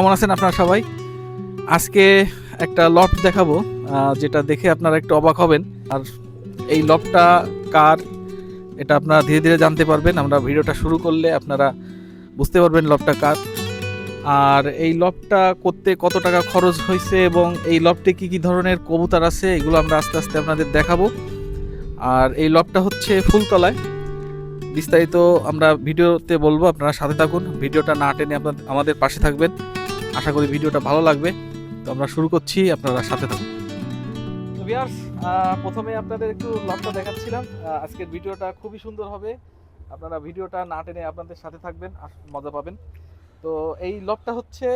কেমন আছেন আপনারা সবাই? আজকে একটা লফট দেখাবো যেটা দেখে আপনারা একটু অবাক হবেন। আর এই লফটটা কার, এটা আপনারা ধীরে ধীরে জানতে পারবেন। আমরা ভিডিওটা শুরু করলে আপনারা বুঝতে পারবেন লফটটা কার। আর এই লফটটা করতে কত টাকা খরচ হয়েছে এবং এই লফটে কি কি ধরনের কবুতর আছে, এগুলো আমরা আস্তে আস্তে আপনাদের দেখাবো। আর এই লফটটা হচ্ছে ফুলতলায়। বিস্তারিত আমরা ভিডিওতে বলব, আপনারা সাথে থাকুন। ভিডিওটা না টেনে আপনাদের, আমাদের পাশে থাকবেন। আশা করি ভিডিওটা ভালো লাগবে। তো আমরা শুরু করছি আপনারা সাথে থাকুন। প্রথমে আপনাদের একটু লকটা দেখাচ্ছিলাম। আজকের ভিডিওটা খুবই সুন্দর হবে। আপনারা ভিডিওটা না টেনে আপনাদের সাথে থাকবেন মজা পাবেন। তো এই লকটা হচ্ছে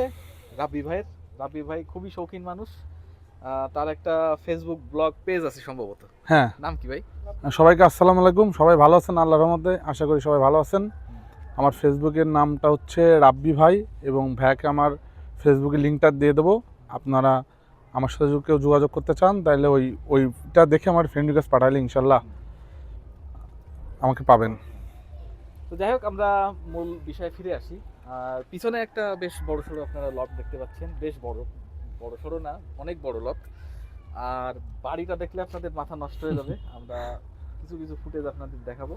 রাব্বি ভাইয়ের। রাব্বি ভাই খুবই শৌখিন মানুষ। তার একটা ফেসবুক ব্লগ পেজ আছে সম্ভবত। হ্যাঁ। নাম কি ভাই? সবাইকে আসসালামু আলাইকুম। সবাই ভালো আছেন আল্লাহর রহমতে? আশা করি সবাই ভালো আছেন। আমার ফেসবুকের নামটা হচ্ছে রাব্বি ভাই এবং ভ্যাক আমার ফেসবুকের লিঙ্কটা দিয়ে দেবো। আপনারা আমার সাথে যদি কেউ যোগাযোগ করতে চান তাহলে ওই ওইটা দেখে আমার ফ্রেন্ড রিকোয়েস্ট পাঠালে ইনশাল্লাহ আমাকে পাবেন। তো যাই হোক আমরা মূল বিষয়ে ফিরে আসি। আর পিছনে একটা বেশ বড় সড়ো আপনারা লট দেখতে পাচ্ছেন। বেশ বড় বড় সড়ো না অনেক বড় লট আর বাড়িটা দেখলে আপনাদের মাথা নষ্ট হয়ে যাবে। আমরা কিছু কিছু ফুটেজ আপনাদের দেখাবো।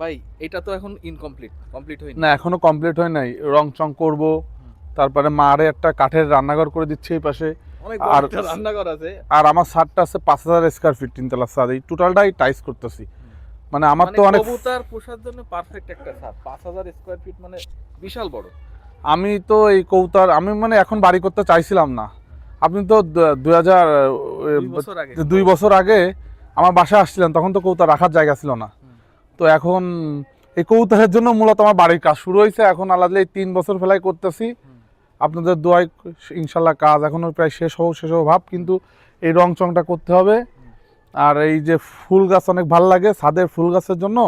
ভাই এটা তো এখন ইনকমপ্লিট কমপ্লিট হয়নি। না এখনও কমপ্লিট হয় নাই। রং চং করব তারপরে মারে একটা কাঠের রান্নাঘর করে দিচ্ছে এই পাশে। আর- রান্নাঘর আছে। আর আমার ছাদটা আছে পাঁচ হাজার স্কোয়ার ফিট তিনতলা ছাদ এই টোটালটাই টাইস করতেছি। মানে আমার মানে তো অনেক কবুতর পোষার জন্য পারফেক্ট একটা ছাদ স্কোয়ার ফিট মানে বিশাল বড়। আমি তো এই কৌতার আমি মানে এখন বাড়ি করতে চাইছিলাম না। আপনি তো দুই হাজার দুই বছর আগে। আমার বাসায় আসছিলেন তখন তো কৌতার রাখার জায়গা ছিল না। তো এখন এই কৌতারের জন্য মূলত আমার বাড়ির কাজ শুরু হয়েছে। এখন আলাদা এই তিন বছর ফেলাই করতেছি। আপনাদের দোয়াই ইনশাল্লাহ কাজ এখনও প্রায় শেষ হব শেষ হব ভাব কিন্তু এই রং চংটা করতে হবে। আর এই যে ফুল গাছ অনেক ভালো লাগে ছাদের ফুল গাছের জন্য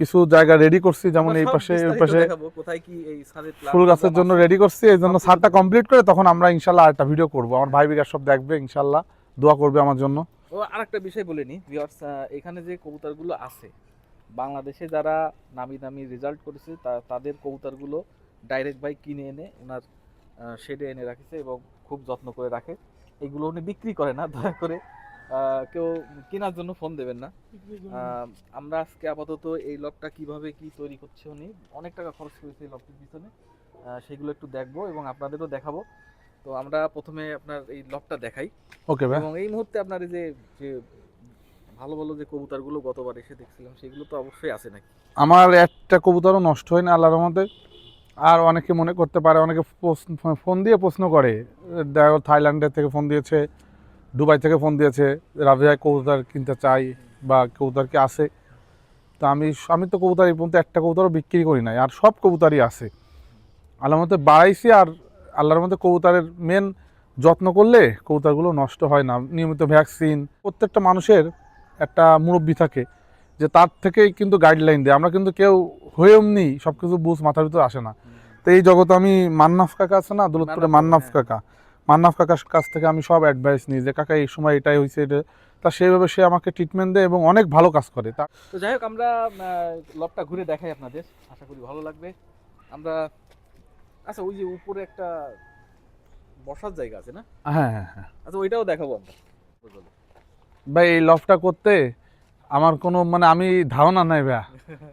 কিছু জায়গা রেডি করছি যেমন এই পাশে বিস্তারিত পাশে কোথায় কি এই ফুল গাছের জন্য রেডি করছি এই জন্য ছাদটা কমপ্লিট করে তখন আমরা ইনশাল্লাহ আরেকটা ভিডিও করব। আমার ভাই বিকাশ সব দেখবে ইনশাল্লাহ দোয়া করবে আমার জন্য। ও আরেকটা বিষয় বলে নি ভিউয়ার্স এখানে যে কবুতরগুলো আছে বাংলাদেশে যারা নামি দামি রেজাল্ট করেছে তাদের কবুতরগুলো ডাইরেক্ট বাই কিনে এনে ওনার শেডে এনে রাখেছে এবং খুব যত্ন করে রাখে। এগুলো উনি বিক্রি করে না দয়া করে। কেউ কেনার জন্য ফোন দেবেন না। আমরা আজকে আপাতত এই লকটা কীভাবে কি তৈরি করছে উনি অনেক টাকা খরচ করেছে এই লকটির পিছনে। সেগুলো একটু দেখব এবং আপনাদেরও দেখাবো। তো আমরা প্রথমে আপনার এই লকটা দেখাই। ওকে ভাই। এবং এই মুহূর্তে আপনার এই যে যে ভালো ভালো যে কবুতরগুলো গতবার এসে দেখছিলাম সেগুলো তো অবশ্যই আছে নাকি? আমার একটা কবুতরও নষ্ট হয় না আল্লাহর মধ্যে আর অনেকে মনে করতে পারে, অনেকে ফোন দিয়ে প্রশ্ন করে। দেখো থাইল্যান্ডের থেকে ফোন দিয়েছে, দুবাই থেকে ফোন দিয়েছে ভাই কবুতর কিনতে চাই বা কবুতর কি আছে? তো আমি আমি তো কবুতর এই পর্যন্ত একটা কবুতরও বিক্রি করি নাই, আর সব কবুতরই আছে। আল্লাহর মধ্যে বাড়াইছি আর আল্লাহর মধ্যে কবুতরের মেন যত্ন করলে কবুতরগুলো নষ্ট হয় না। নিয়মিত ভ্যাকসিন প্রত্যেকটা মানুষের একটা মুরব্বী থাকে। যে তার থেকেই কিন্তু গাইডলাইন দেয়। আমরা কিন্তু কেউ হয়ে এমনি সব কিছু বুঝ মাথার ভিতরে আসে না। তো এই জগতে আমি মান্নাফ কাকা আছে না দৌলতপুরে মান্নাফ মান্নাফ কাকা। মান্নাফ কাকার কাছ থেকে আমি সব অ্যাডভাইস নিই যে কাকা এই সময় এটাই হয়েছে এটা তা সেইভাবে সে আমাকে ট্রিটমেন্ট দেয় এবং অনেক ভালো কাজ করে। তা তো যাই হোক আমরা লবটা ঘুরে দেখাই আপনাদের। আশা করি ভালো লাগবে। আমরা আচ্ছা ওই যে উপরে একটা বসার জায়গা আছে না? হ্যাঁ হ্যাঁ হ্যাঁ। আচ্ছা ওইটাও দেখাবো আমরা। ভাই এই লফটা করতে আমার কোনো মানে আমি ধারণা নাই ভাইয়া।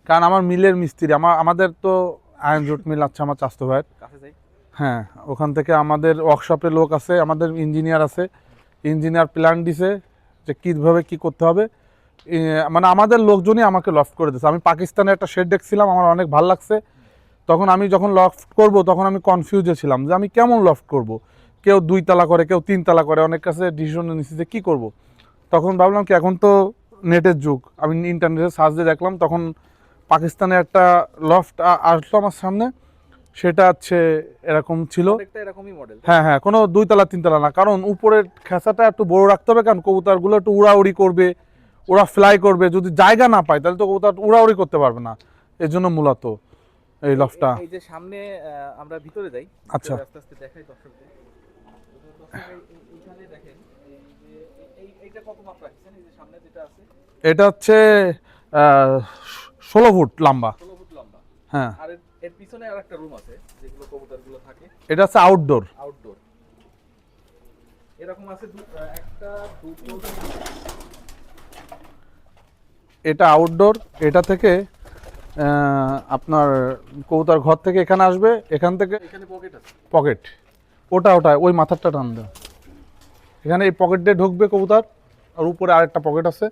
কারণ আমার মিলের মিস্ত্রি আমার আমাদের তো আয়ন জোট মিল আছে আমার চাস্তো ভাইয়ের। হ্যাঁ ওখান থেকে আমাদের ওয়ার্কশপে লোক আছে আমাদের ইঞ্জিনিয়ার আছে। ইঞ্জিনিয়ার প্ল্যান দিছে যে কীভাবে কি করতে হবে। মানে আমাদের লোকজনই আমাকে লফট করে দিয়েছে আমি পাকিস্তানে একটা শেড দেখছিলাম আমার অনেক ভালো লাগছে। তখন আমি যখন লফট করব তখন আমি কনফিউজে ছিলাম যে আমি কেমন লফট করব? কেউ দুই তালা করে কেউ তিন তালা করে অনেক কাছে ডিসিশন নিচ্ছি যে কী করব? তখন ভাবলাম কি এখন তো নেটের যুগ। আমি ইন্টারনেটে সার্চ দিয়ে দেখলাম তখন পাকিস্তানে একটা লফট আসলো আমার সামনে। সেটা হচ্ছে এরকম ছিল। হ্যাঁ হ্যাঁ কোনো দুই তলা তিন তলা না। কারণ উপরের খেসাটা একটু বড় রাখতে হবে কারণ কবুতরগুলো একটু উড়াউড়ি করবে ওরা ফ্লাই করবে। যদি জায়গা না পায় তাহলে তো কবুতর উড়াউড়ি করতে পারবে না। এর জন্য মূলত এই লফটা এই যে সামনে আমরা ভিতরে যাই আচ্ছা। আস্তে আস্তে দেখাই দর্শকদের। এইখানে দেখেন এই যে এইটা কত মাপ রাখছেন এটা হচ্ছে ষোলো ফুট লম্বা। হ্যাঁ। আর এর- এর পিছনে আর রুম আছে যেগুলো কবুতরগুলো থাকে। এটা হচ্ছে আউটডোর আউটডোর এরকম আছে একটা দুটো এটা আউটডোর এটা থেকে আপনার কৌতার ঘর থেকে এখানে আসবে এখান থেকে এখানে পকেট আছে। পকেট ওটা ওটা ওই মাথারটা টান দাও এখানে এই পকেট দিয়ে ঢুকবে কবুতর। আর উপরে আরেকটা পকেট আছে।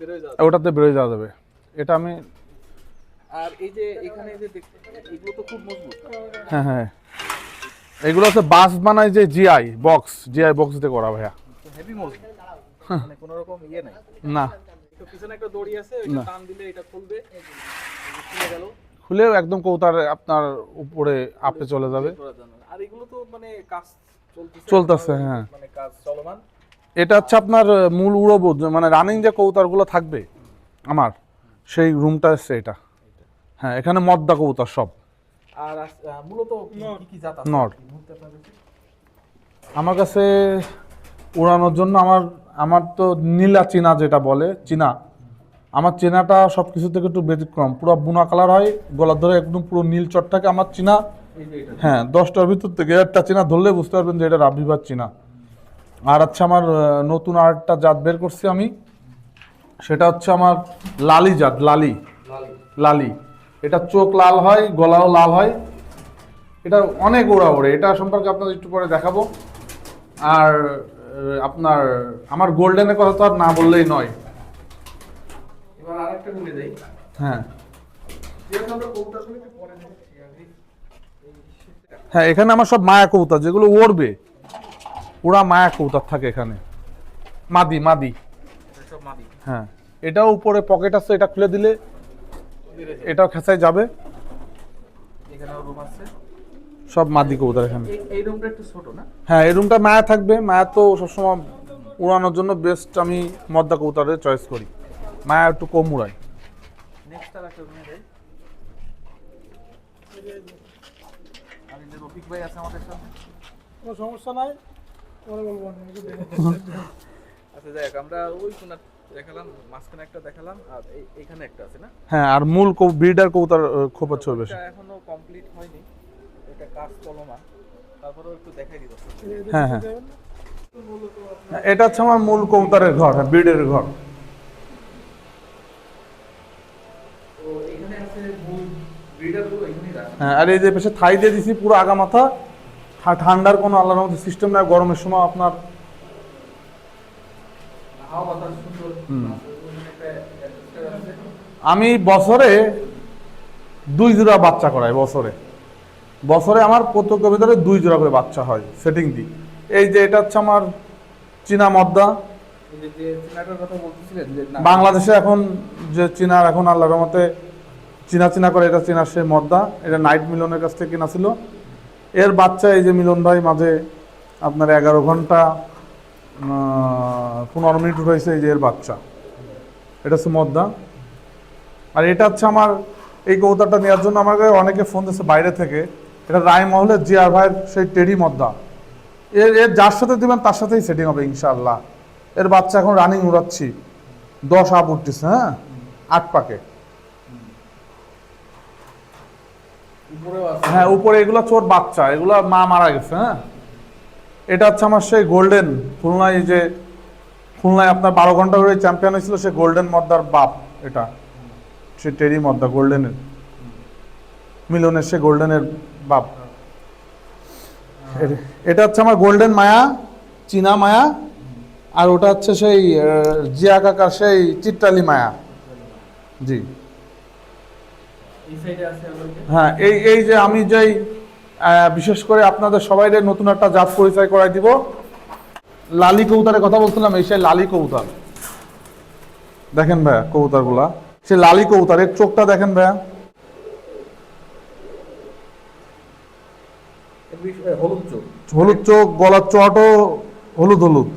বেরোয় ওটাতে বেরোয় যাওয়া যাবে। এটা আমি আর এই যে এখানে যে দেখতে এগুলো তো খুব মজবুত। হ্যাঁ হ্যাঁ। এগুলো হচ্ছে বাস বানায় যে জিআই বক্স জিআই বক্স দিয়ে করা ভাইয়া। হেভি মজবুত। মানে কোনো রকম ইয়ে নাই। না। তো পিছনে একটা দড়ি আছে ওইটা টান দিলে এটা খুলবে। খুলে গেল। খুলেও একদম কৌতার আপনার উপরে আপে চলে যাবে। আর এগুলো তো মানে কাজ চলতেছে। চলতেছে, হ্যাঁ। মানে কাজ চলমান। এটা হচ্ছে আপনার মূল উড়বো মানে রানিং যে কৌতারগুলো থাকবে আমার সেই রুমটা হচ্ছে এটা। হ্যাঁ এখানে মদ্দা কৌতার সব। আর মূলত কি জাত আছে? কাছে? আমার কাছে উড়ানোর জন্য আমার আমার তো নীলা চীনা যেটা বলে চীনা। আমার চেনাটা সব কিছু থেকে একটু ব্যতিক্রম। পুরো বুনা কালার হয় গলার ধরে একদম পুরো নীল চটটাকে আমার চীনা। হ্যাঁ দশটার ভিতর থেকে একটা চীনা ধরলে বুঝতে পারবেন যে এটা রাবিবার চীনা। আর হচ্ছে আমার নতুন আরেকটা জাত বের করছি আমি। সেটা হচ্ছে আমার লালি জাত লালি। লালি। এটা চোখ লাল হয় গলাও লাল হয়। এটা অনেক ওড়া ওড়ে। এটা সম্পর্কে আপনাদের একটু পরে দেখাবো। আর আপনার আমার গোল্ডেনের কথা তো আর না বললেই নয়। হ্যাঁ। হ্যাঁ এখানে আমার সব মায়া কবুতর যেগুলো উড়বে ওরা মায়া কৌতার থাকে এখানে। মাদি মাদি। এটা সব মাদি। হ্যাঁ। এটাও উপরে পকেট আছে এটা খুলে দিলে এটাও খেঁচায় যাবে। এখানেও রুম আছে। সব মাদি কবুতর এখানে। এই এই রুমটা একটু ছোট না? হ্যাঁ এই রুমটা মায়া থাকবে। মায়া তো সবসময় উড়ানোর জন্য বেস্ট আমি মদ্দা কবুতরের চয়েস করি। মায়া একটু কম উড়াই নেক্সট আর একটা রুমে যাই। আর এই যে রফিক ভাই আছে আমাদের সাথে কোনো সমস্যা নাই। দেখে আচ্ছা হোক, আমরা ওই কোনার দেখালাম মাঝখানে একটা দেখালাম আর এইখানে একটা আছে না? হ্যাঁ আর মূল ব্রিডার কবুতর আহ, খোপা চলবে এটা এখনও কমপ্লিট হয়নি। এটা কাজ তারপরেও একটু দেখাই দিতে হ্যাঁ হ্যাঁ। এটা হচ্ছে আমার মূল কবুতরের ঘর হ্যাঁ ব্রিডের ঘর। হ্যাঁ আর এই যে পেছনে থাই দিয়ে দিছি পুরো আগা মাথা ঠান্ডার কোনো আল্লাহর মধ্যে সিস্টেম নাই, গরমের সময় আপনার আমি বছরে দুই জোড়া বাচ্চা করাই, বছরে। বছরে আমার প্রত্যেক ভিতরে দুই জোড়া করে বাচ্চা হয় সেটিং দিই। এই যে এটা হচ্ছে আমার চীনা মদ্দা। বাংলাদেশে এখন যে চীনার এখন আল্লাহর মতে চীনা চীনা করে, এটা চীনার সে মদ্দা। এটা নাইট মিলনের কাছ থেকে কিনা ছিল। এর বাচ্চা এই যে মিলন ভাই মাঝে আপনার এগারো ঘণ্টা পনেরো মিনিট উঠেছে এই যে এর বাচ্চা। এটা হচ্ছে মদ্দা। আর এটা হচ্ছে আমার, এই কৌতাটা নেওয়ার জন্য আমাকে অনেকে ফোন দিচ্ছে বাইরে থেকে। এটা রায়মহলের জিয়ার ভাইয়ের সেই টেরি মদ্দা। এর এর যার সাথে দিবেন তার সাথেই সেটিং হবে ইনশাআল্লাহ। এর বাচ্চা এখন রানিং উড়াচ্ছি। দশ আপ উঠতেছে হ্যাঁ? আট পাকে উপরেও আছে হ্যাঁ উপরে এগুলো চোর বাচ্চা, এগুলো মা মারা গেছে হ্যাঁ? এটা হচ্ছে আমার সেই গোল্ডেন খুলনায় যে, খুলনায় আপনার বারো ঘণ্টা ধরে চ্যাম্পিয়ন হয়েছিল সে গোল্ডেন মদ্দার বাপ, এটা। সে টেরি মদ্দা, গোল্ডেনের। মিলনের সে গোল্ডেনের বাপ। এটা হচ্ছে আমার গোল্ডেন মায়া, চীনা মায়া, আর ওটা হচ্ছে সেই জিয়া কাকার সেই চিত্রালি মায়া। জি এই সাইডে আছে আবার কি? হ্যাঁ এই এই যে আমি যেই বিশেষ করে আপনাদের সবাই নতুন একটা জাত পরিচয় করাই দিব। লালি কবুতরের কথা বলছিলাম এই সেই লালি কবুতর। দেখেন ভাইয়া কবুতরগুলা। সে লালি কবুতর এর চোখটা দেখেন ভাইয়া। হলুদ চোখ। গলার চটও হলুদ হলুদ।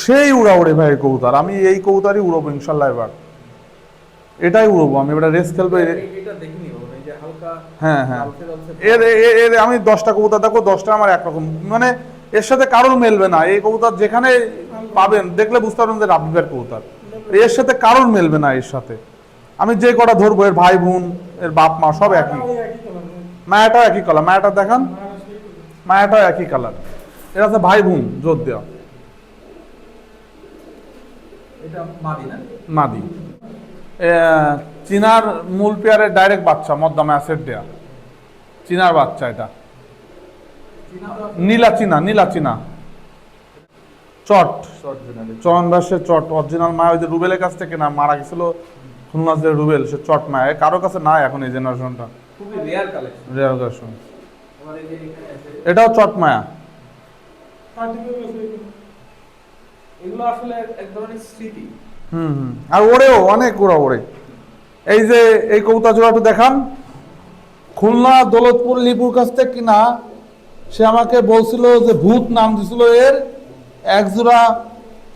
সেই উড়া উড়ে ভাই কবুতর আমি এই কবুতরই উড়বো ইনশাল্লাহ এবার। এটাই উড়বো আমি এবার রেস খেলব এ- এই- এটা দেখিনি বাবা, এই যে হালকা হ্যাঁ হ্যাঁ। এর এর- এর আমি দশটা কবুতর দেখো দশটা আমার একরকম। মানে এর সাথে কারোর মেলবে না এই কবুতর যেখানে পাবেন দেখলে বুঝতে পারবেন যে রাব্বিবের কবুতর। এর সাথে কারোর মেলবে না এর সাথে। আমি যে কটা ধরবো এর ভাই বোন এর বাপ মা সব একই। মায়াটাও একই কালার মায়াটা দেখান। মায়াটাও একই কালার এটা হচ্ছে ভাই বোন জোর দেওয়া। এটা মাদি। চীনার মূল পেয়ারের ডাইরেক্ট বাচ্চা মদ্দামে অ্যাসেট দেয়া। চীনার বাচ্চা এটা। নীলা চীনা নীলা চীনা। চট। চরণ দাসের চট অরিজিনাল মায়া ওই যে রুবেলের কাছ থেকে না মারা গেছিল খুলনা যে রুবেল সে চট মায়া। কারও কাছে নাই এখন এই জেনারেশনটা রেয়ার কালেকশন এটাও চট মায়া। এগুলো আসলে এক ধরনের স্মৃতি। হুম আর ওরেও, অনেক ওরা ওরে। এই যে, এই কৌতা জোড়াটা দেখান। খুলনা, দৌলতপুর, লিপুর কাছ থেকে কিনা, সে আমাকে বলছিল যে ভূত নাম দিছিল এর। এক জোড়া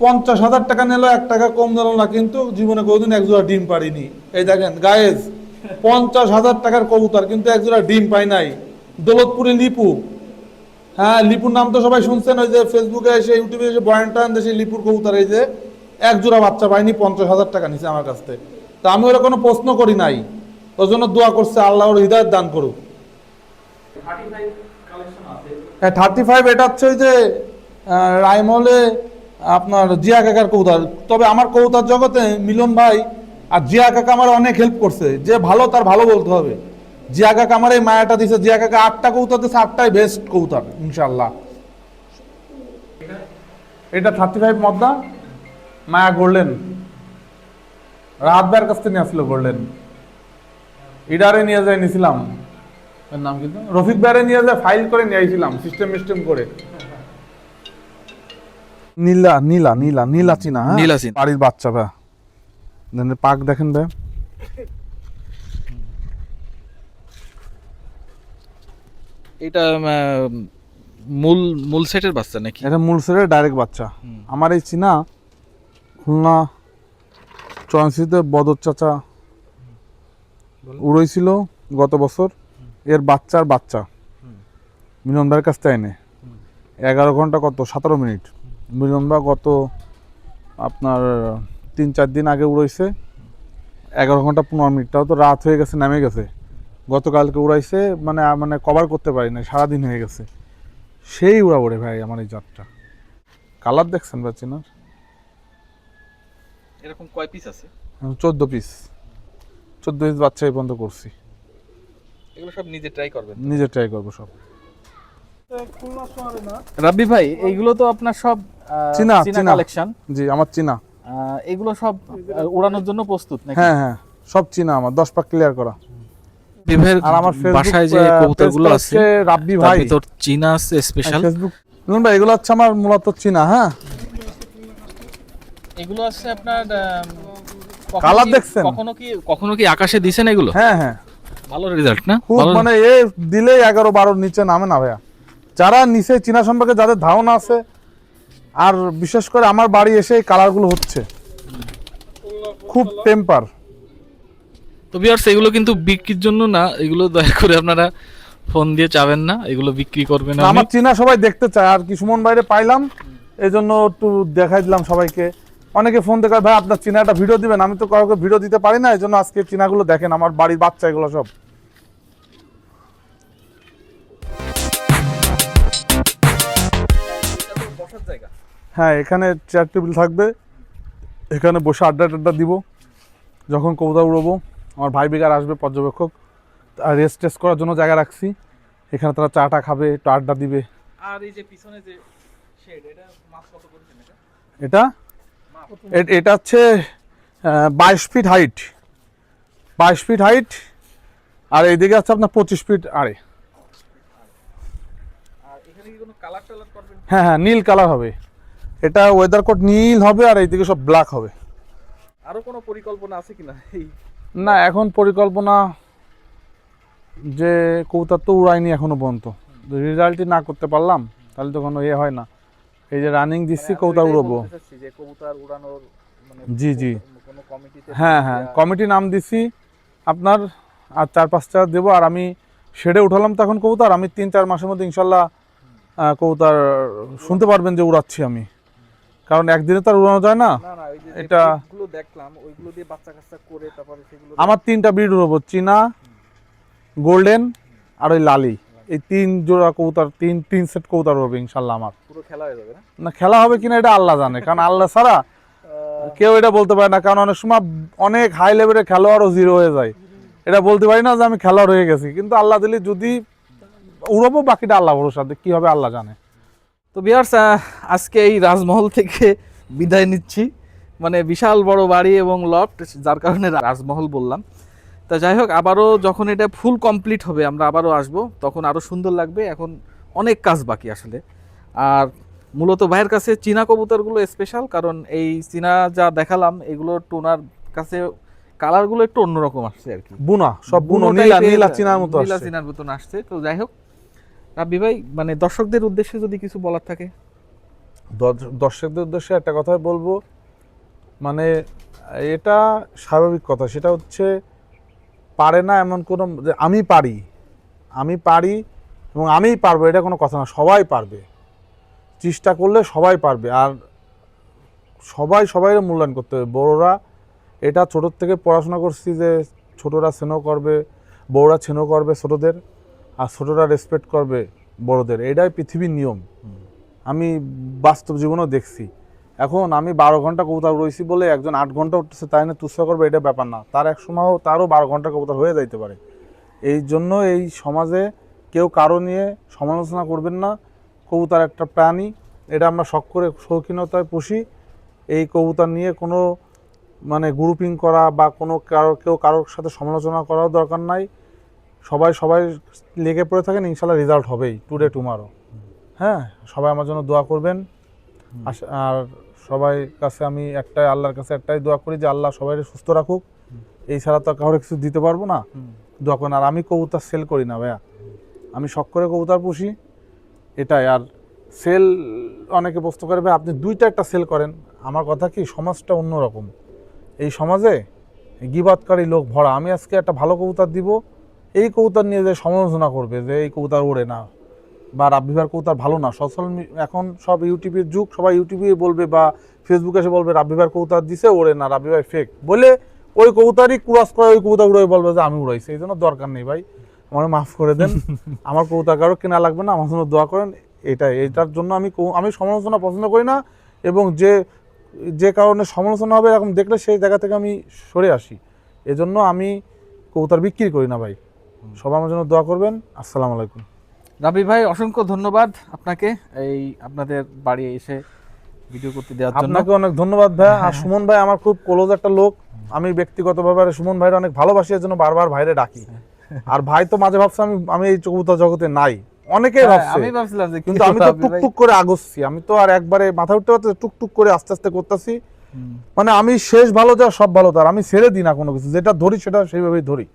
পঞ্চাশ হাজার টাকা নিল, এক টাকা কম দিল না, কিন্তু জীবনে কোনোদিন এক জোড়া ডিম পারিনি এই দেখেন গায়েজ পঞ্চাশ হাজার টাকার কবুতর, কিন্তু এক জোড়া ডিম পাই নাই। দৌলতপুরে লিপু। হ্যাঁ লিপুর নাম তো সবাই শুনছেন, ওই যে ফেসবুকে এসে ইউটিউবে এসে বয়ান টান দেশে লিপুর কবুতর, এই যে। এক জোড়া বাচ্চা পাইনি পঞ্চাশ হাজার টাকা নিছে আমার কাছ থেকে। তা আমি ওরা কোনো প্রশ্ন করি নাই। ওর জন্য দোয়া করছে আল্লাহ ওর হৃদয়ত দান করুক। হ্যাঁ থার্টি ফাইভ এটা হচ্ছে ওই যে আহ, রাইমলে আপনার জিয়া কাকার কৌতার। তবে আমার কৌতার জগতে মিলন ভাই আর জিয়া কাকা আমার অনেক হেল্প করছে। যে ভালো তার ভালো বলতে হবে। জিয়া কাকা আমার এই মায়াটা দিছে। জিয়া কাকা আটটা কৌতার দিচ্ছে আটটাই বেস্ট কৌতার ইনশাল্লাহ এটা থার্টি ফাইভ মদ্দা। মায়া গড়লেন। রাত বের কাছ থেকে আসলো গড়লেন। ইডারে নিয়ে যাই নিছিলাম। নাম কিন্তু? রফিক ব্যারে নিয়ে যা ফাইল করে নিয়ে আইছিলাম সিস্টেম সিস্টেম করে। নীলা নীলা নীলা নীলা চিনা হ্যাঁ? নীলা চীনা। বাড়ির বাচ্চা পাক দেখেন ভাই। এটা মূল মূল সেটের বাচ্চা নাকি? এটা মূল সেটের ডাইরেক্ট বাচ্চা। আমার এই চিনা খুলনা চয়নসিতে বদর চাচা উড়ইছিল গত বছর। এর বাচ্চার বাচ্চা। মিলনদার কাছ থেকে এনে। এগারো ঘণ্টা কত? সতেরো মিনিট। মিলনদা গত আপনার তিন চার দিন আগে উড়াইছে। এগারো ঘণ্টা পনেরো মিনিট। তাও তো রাত হয়ে গেছে নেমে গেছে। গতকালকে উড়াইছে মানে মানে কভার করতে পারি না সারাদিন হয়ে গেছে। সেই উড়া ওড়ে ভাই আমার এই জাতটা। কালার দেখছেন ভাই চিনার? এরকম কয় পিস আছে? চোদ্দ পিস চোদ্দ পিস বাচ্চা এই পর্যন্ত করছি। এগুলো সব নিজে ট্রাই করবেন নিজে ট্রাই করব সব। রাব্বি ভাই এইগুলো তো আপনার সব চীনা, চীনা। কালেকশন জি আমার চিনা। এগুলো সব উড়ানোর জন্য প্রস্তুত নাকি? হ্যাঁ হ্যাঁ। সব চিনা আমার দশ পাক ক্লিয়ার করা। আর আমার ফেসবুক বাসায় যে কবুতরগুলো আছে রাব্বি ভাই। ভিতর চীনা আছে স্পেশাল ফেসবুক ভাই এগুলো হচ্ছে আমার মূলত চিনা হ্যাঁ? এগুলো আছে আপনার Colour দেখছেন? কখনো কি কখনো কি আকাশে দিছেন এগুলো? হ্যাঁ হ্যাঁ। ভালো রেজাল্ট না? খুব মানে এ দিলেই এগারো বারোর নিচে নামে না ভাইয়া। যারা নিচে চীনা সম্পর্কে যাদের ধারণা আছে আর বিশেষ করে আমার বাড়ি এসে এই কালারগুলো হচ্ছে। খুব টেম্পার তো ভিউয়ার্স এগুলো কিন্তু বিক্রির জন্য না এগুলো দয়া করে আপনারা ফোন দিয়ে চাবেন না এগুলো বিক্রি করবেন না, আমার চীনা সবাই দেখতে চায় আর কি সুমন বাইরে পাইলাম এই জন্য একটু দেখাই দিলাম সবাইকে। অনেকে ফোন দেখে ভাই আপনার চীনা একটা ভিডিও দিবেন। আমি তো কাউকে ভিডিও দিতে পারি না এই জন্য আজকে চীনাগুলো দেখেন আমার বাড়ির বাচ্চা এগুলো সব। হ্যাঁ এখানে চেয়ার টেবিল থাকবে। এখানে বসে আড্ডা টাড্ডা দিব। যখন কবুতর উড়বো আমার ভাই বেকার আসবে পর্যবেক্ষক। আর রেস্ট টেস্ট করার জন্য জায়গা রাখছি। এখানে তারা চাটা খাবে একটু আড্ডা দিবে। আর এই যে পিছনে যে শেড এটা মাছ কত করছেন এটা? এটা হচ্ছে বাইশ ফিট হাইট। বাইশ ফিট হাইট আর এইদিকে আছে আপনার পঁচিশ ফিট আড়ে। কি হ্যাঁ হ্যাঁ নীল কালার হবে। এটা ওয়েদার কোট নীল হবে আর এইদিকে সব ব্ল্যাক হবে। আরও কোনো পরিকল্পনা আছে কিনা এই? না এখন পরিকল্পনা যে কৌতার তো উড়ায়নি এখনও পর্যন্ত। রেজাল্টই না করতে পারলাম তাহলে তো কোনো ইয়ে হয় না। এই যে রানিং দিচ্ছি কৌতা উড়বো কবুতর উড়ানোর মানে জি, জি। হ্যাঁ হ্যাঁ কমিটি নাম দিছি। আপনার আর চার পাঁচটা দেবো আর আমি শেডে উঠালাম তখন কবুতর আমি তিন চার মাসের মধ্যে ইনশাল্লাহ কবুতর শুনতে পারবেন যে উড়াচ্ছি আমি। কারণ একদিনে তো আর উড়ানো যায় না। এটা- দেখলাম ওইগুলো দিয়ে বাচ্চা কাচ্চা করে তারপরে সেগুলো আমার তিনটা ব্রিড উড়বো চীনা গোল্ডেন আর ওই লালি। এই তিন জোড়া কবুতর তিন তিন সেট কবুতর হবে ইনশাল্লাহ আমার। খেলা হয়ে যাবে না? না খেলা হবে কিনা এটা আল্লাহ জানে কারণ আল্লাহ ছাড়া কেউ এটা বলতে পারে না কারণ অনেক সময় অনেক হাই লেভেলের খেলোয়াড়ও জিরো হয়ে যায়। এটা বলতে পারি না যে আমি খেলোয়াড় হয়ে গেছি কিন্তু আল্লাহ দিলে যদি উড়বো বাকিটা আল্লাহ ভরসা কি হবে আল্লাহ জানে। তো বিয়ার্স আজকে এই রাজমহল থেকে বিদায় নিচ্ছি। মানে বিশাল বড় বাড়ি এবং লফট যার কারণে রাজমহল বললাম। তা যাই হোক আবারও যখন এটা ফুল কমপ্লিট হবে আমরা আবারও আসব তখন আরও সুন্দর লাগবে। এখন অনেক কাজ বাকি আসলে। আর মূলত ভাইয়ের কাছে চীনা কবুতরগুলো স্পেশাল কারণ এই চীনা যা দেখালাম এগুলো টোনার কাছে কালারগুলো একটু অন্যরকম আসছে আর কি। বুনা সব বুনো নীলা নীলা চিনার মতো নীলা। চিনার মতন আসছে। তো যাই হোক রাব্বি ভাই মানে দর্শকদের উদ্দেশ্যে যদি কিছু বলার থাকে। দর্শ- দর্শকদের উদ্দেশ্যে একটা কথাই বলব মানে এটা স্বাভাবিক কথা সেটা হচ্ছে পারে না এমন কোনো আমি পারি আমি পারি এবং আমিই পারব এটা কোনো কথা না সবাই পারবে। চেষ্টা করলে সবাই পারবে। আর সবাই সবাই মূল্যায়ন করতে হবে। বড়রা এটা ছোটোর থেকে পড়াশোনা করছি যে ছোটরা স্নেহ করবে, বড়রা স্নেহ করবে ছোটদের, আর ছোটরা রেসপেক্ট করবে বড়দের। এটাই পৃথিবীর নিয়ম। আমি বাস্তব জীবনেও দেখছি। এখন আমি বারো ঘণ্টা কবুতর রয়েছি বলে একজন আট ঘণ্টা উঠতেছে, তাই না তুচ্ছা করবে, এটা ব্যাপার না। তার এক সময়ও তারও বারো ঘণ্টা কবুতর হয়ে যাইতে পারে। এই জন্য এই সমাজে কেউ কারও নিয়ে সমালোচনা করবেন না। কবুতর একটা প্রাণী। এটা আমরা শখ করে শৌখিনতায় পুষি। এই কবুতর নিয়ে কোনো মানে গ্রুপিং করা বা কোনো কারও কেউ কারোর সাথে সমালোচনা করার দরকার নাই। সবাই সবাই লেগে পড়ে থাকেন ইনশাল্লাহ রেজাল্ট হবেই টুডে টুমারো হ্যাঁ সবাই আমার জন্য দোয়া করবেন। আর সবাই কাছে আমি একটাই আল্লাহর কাছে একটাই দোয়া করি যে আল্লাহ সবাই সুস্থ রাখুক। এই ছাড়া তো কাউরে কিছু দিতে পারব না। দোয়া করেন আর আমি কবুতর সেল করি না ভাইয়া। আমি শখ করে কবুতর পুষি। এটাই। আর সেল অনেকে প্রশ্ন করে, ভাই, আপনি দুইটা একটা সেল করেন। আমার কথা কি, সমাজটা অন্যরকম। এই সমাজে গিবাদকারী লোক ভরা। আমি আজকে একটা ভালো কবুতর দিব, এই কবুতর নিয়ে যে সমালোচনা করবে যে এই কবুতর ওড়ে না বা রাব্বিভার কবুতর ভালো না। সোশ্যাল এখন সব ইউটিউবের যুগ, সবাই ইউটিউবে বলবে বা ফেসবুকে এসে বলবে রাব্বিভার কবুতর দিছে, ওড়ে না রাব্বিভাই ফেক বলে ওই কবুতরই ক্রস করে ওই উড়ে বলবে যে, আমি উড়াইছি। এই জন্য দরকার নেই ভাই। আমার মাফ করে দেন। আমার কবুতর কারও কেনা লাগবে না আমার জন্য দোয়া করেন এটাই। এটার জন্য আমি আমি সমালোচনা পছন্দ করি না এবং যে যে কারণে সমালোচনা হবে এরকম দেখলে সেই জায়গা থেকে আমি সরে আসি। এজন্য আমি কবুতর বিক্রি করি না ভাই। সবাই আমার জন্য দোয়া করবেন। আসসালামু আলাইকুম। রাবি ভাই অসংখ্য ধন্যবাদ আপনাকে এই আপনাদের বাড়ি এসে ভিডিও করতে দেওয়ার জন্য। আপনাকে অনেক ধন্যবাদ ভাই। আর সুমন ভাই আমার খুব ক্লোজ একটা লোক। আমি ব্যক্তিগতভাবে আর সুমন ভাইয়ের অনেক ভালোবাসি এর জন্য বারবার ভাইরে ডাকি। আর ভাই তো মাঝে ভাবছে আমি আমি এই কবুতর জগতে নাই। অনেকেই হ্যাঁ, ভাবছে। আমি ভাবছিলাম যে কিন্তু আমি তো টুকটুক করে আগচ্ছি। আমি তো আর একবারে মাথা উঠতে পারতে টুকটুক করে আস্তে আস্তে করতেছি। মানে আমি শেষ ভালো যা সব ভালো তার। আমি ছেড়ে দিই না কোনো কিছু। যেটা ধরি সেটা সেইভাবেই ধরি।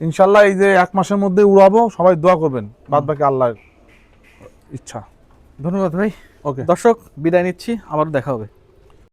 ইনশাল্লাহ এই যে এক মাসের মধ্যে উড়াবো সবাই দোয়া করবেন। বাদ বাকি আল্লাহর ইচ্ছা। ধন্যবাদ ভাই। ওকে। দর্শক বিদায় নিচ্ছি। আবার দেখা হবে।